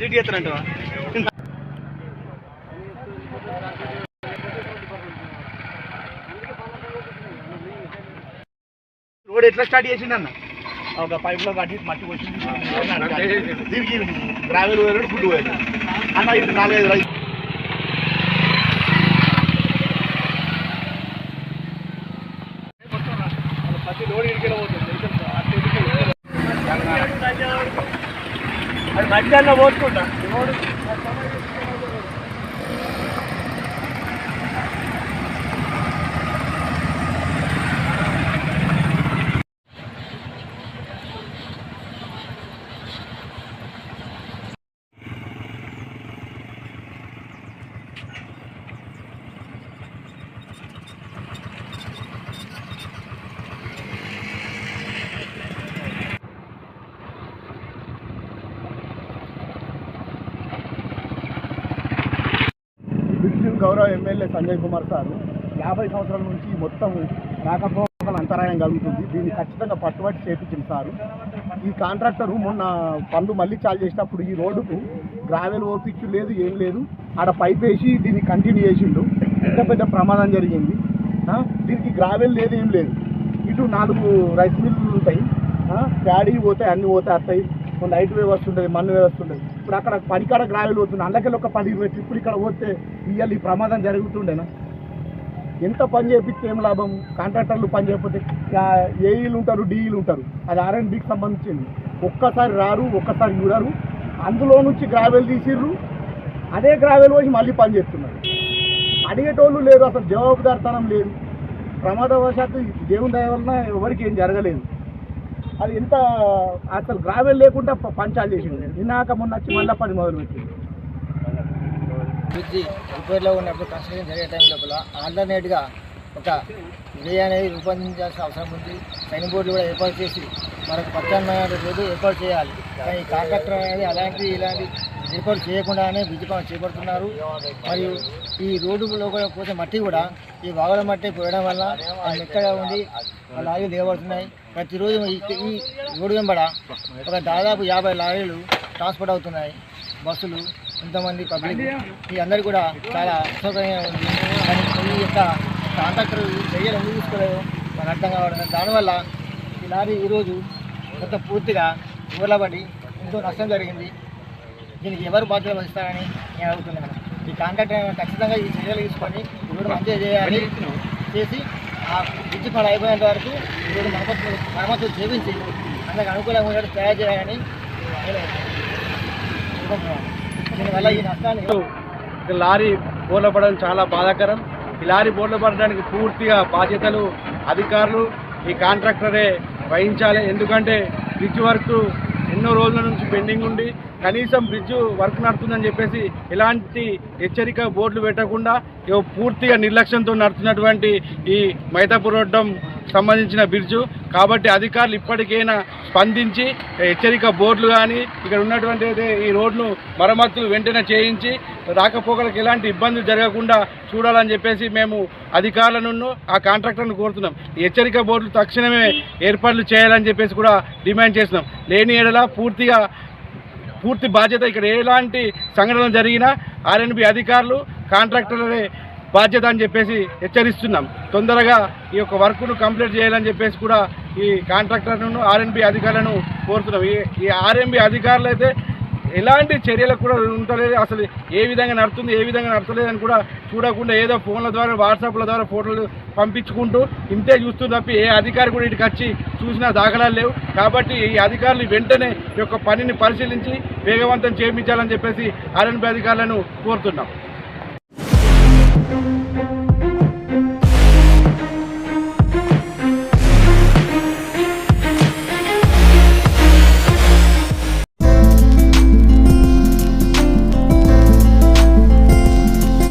Duty చేస్తానంటావా road ఎట్లా start చేసిండన్న ఒక పైప్లో కట్టి మట్టి వచ్చింది దీనికి గ్రావెల్ పోయాడు ఫుడ్ పోయాడు అన్న ఇది నాలుగైదు రైతు అది మధ్యాహ్నం పోసుకుంటా బ్రిడ్జ్ గౌరవ ఎమ్మెల్యే సంజయ్ కుమార్ సార్ యాభై సంవత్సరాల నుంచి మొత్తం రాకపోకల అంతరాయం కలుగుతుంది. దీన్ని ఖచ్చితంగా పట్టుబట్టి చేపించింది సారు. ఈ కాంట్రాక్టరు మొన్న పనులు మళ్ళీ చాలు చేసినప్పుడు ఈ రోడ్డుకు గ్రావెల్ ఓపించు లేదు ఏం లేదు. ఆడ పైప్ వేసి దీన్ని కంటిన్యూ చేసిండు. పెద్ద పెద్ద ప్రమాదం జరిగింది. దీనికి గ్రావెల్ లేదు ఏం లేదు. ఇటు నాలుగు రైస్ మిల్లులు ఉంటాయి. ప్యాడీ పోతాయి అన్నీ పోతాయి వస్తాయి లైట్ వ్యవస్థ ఉంటుంది మన్ను వ్యవస్థ ఉంటుంది ఇప్పుడు అక్కడ పనికాడ గ్రావెల్ పోతుంది అందుకే ఒక పది ఇరవై ట్రిప్పులు ఇక్కడ పోతే ఇవాళ ఈ ప్రమాదం జరుగుతుండేనా ఎంత పని చేపిస్తే ఏం లాభం? కాంట్రాక్టర్లు పని చేయకపోతే ఏఈలు ఉంటారు డిఈలు ఉంటారు. అది ఆర్ అండ్ బికి సంబంధించింది. ఒక్కసారి రారు ఒక్కసారి చూడరు. అందులో నుంచి గ్రావెల్ తీసిర్రు. అదే గ్రావెల్ పోసి మళ్ళీ పని చేస్తున్నారు. అడిగేటోళ్ళు లేరు అసలు జవాబుదారితనం లేదు. ప్రమాదవశాత్తు దేవుని దయ వలన ఎవరికి ఏం జరగలేదు. అది ఎంత అసలు గ్రావెల్ లేకుండా పంచాలు చేసింది నిన్నాక మొన్న వచ్చి మళ్ళీ పని మొదలుపెట్టింది బ్రిడ్జి రిపేర్లో ఉన్నప్పుడు కన్స్ట్రక్షన్ జరిగే టైం లోపల ఆల్టర్నేట్గా ఒక వే అనేది రూపొందించాల్సిన అవసరం ఉంది. సైన్ బోర్డులు కూడా ఏర్పాటు చేసి మనకు ప్రత్యామ్నాయ రోజు ఏర్పాటు చేయాలి. కానీ కాంట్రాక్టర్ అనేది అలాంటి ఇలాంటి ఏర్పాటు చేయకుండానే బ్రిడ్జ్ పనులు చేపడుతున్నారు. మరియు ఈ రోడ్డులో లోపల పోసే మట్టి కూడా ఈ వాగుల మట్టి పోయడం వల్ల అది మెత్తగా ఉండి ఆ లారీలు దిగబడుతున్నాయి ప్రతిరోజు ఈ రోడ్డు వెంబడ ఒక దాదాపు యాభై లారీలు ట్రాన్స్పోర్ట్ అవుతున్నాయి. బస్సులు ఇంతమంది పబ్లిక్ ఈ అందరు కూడా చాలా అసౌకర్యంగా ఉంది. కానీ ఈ యొక్క కాంట్రాక్టర్ చర్యలు ఎందుకు తీసుకోలేదు మనకు అర్థం కావడం దానివల్ల ఈ లారీ ఈరోజు మొత్తం పూర్తిగా ఊర్లబడి ఎంతో నష్టం జరిగింది. దీనికి ఎవరు బాధ్యత వహిస్తారని నేను అడుగుతున్నాను ఈ కాంట్రాక్టర్ ఖచ్చితంగా ఈ చర్యలు తీసుకొని ఇప్పుడు మంచిగా చేయాలి చేసి ఆ బ్రిడ్జ్ పని అయిపోయేంత వరకు ఇప్పుడు మరమ్మతులు మరమ్మతులు చేపించి అందరికి అనుకూలంగా ఉండేట్టు తయారు చేయాలని దీనివల్ల ఈ నష్టాన్ని లారీ బోర్ల పడడం చాలా బాధాకరం. ఈ లారీ బోర్ల పడడానికి పూర్తిగా బాధ్యతలు అధికారులు ఈ కాంట్రాక్టరే వహించాలి. ఎందుకంటే బ్రిడ్జ్ వర్క్ ఎన్నో రోజుల నుంచి పెండింగ్ ఉండి కనీసం బ్రిడ్జ్ వర్క్ నడుతుందని చెప్పేసి ఎలాంటి హెచ్చరిక బోర్డులు పెట్టకుండా పూర్తిగా నిర్లక్ష్యంతో నడుతున్నటువంటి ఈ మైతాపురం సంబంధించిన బ్రిడ్జు కాబట్టి అధికారులు ఇప్పటికైనా స్పందించి హెచ్చరిక బోర్డులు కానీ ఇక్కడ ఉన్నటువంటి ఈ రోడ్ను మరమ్మతులు వెంటనే చేయించి రాకపోకలకు ఎలాంటి ఇబ్బందులు జరగకుండా చూడాలని చెప్పేసి మేము అధికారులను ఆ కాంట్రాక్టర్ను కోరుతున్నాం. హెచ్చరిక బోర్డులు తక్షణమే ఏర్పాట్లు చేయాలని చెప్పేసి కూడా డిమాండ్ చేస్తున్నాం. లేని ఏడల పూర్తిగా పూర్తి బాధ్యత ఇక్కడ ఎలాంటి సంఘటనలు జరిగినా ఆర్ఎన్బి అధికారులు కాంట్రాక్టర్లనే బాధ్యత అని చెప్పేసి హెచ్చరిస్తున్నాం. తొందరగా ఈ యొక్క వర్క్ను కంప్లీట్ చేయాలని చెప్పేసి కూడా ఈ కాంట్రాక్టర్లను ఆర్ఎన్బి అధికారులను కోరుతున్నాం. ఈ ఈ ఆర్ఎన్బి అధికారులు అయితే ఎలాంటి చర్యలకు కూడా ఉండలేదు అసలు ఏ విధంగా నడుతుంది ఏ విధంగా నడతలేదని కూడా చూడకుండా ఏదో ఫోన్ల ద్వారా వాట్సాప్ల ద్వారా ఫోటోలు పంపించుకుంటూ ఇంతే చూస్తూ తప్పి ఏ అధికారి కూడా ఇటుకు వచ్చి చూసిన దాఖలాలు లేవు. కాబట్టి ఈ అధికారులు వెంటనే ఈ యొక్క పనిని పరిశీలించి వేగవంతం చేయించాలని చెప్పేసి ఆర్ఎన్బి అధికారులను కోరుతున్నాం. Thank you.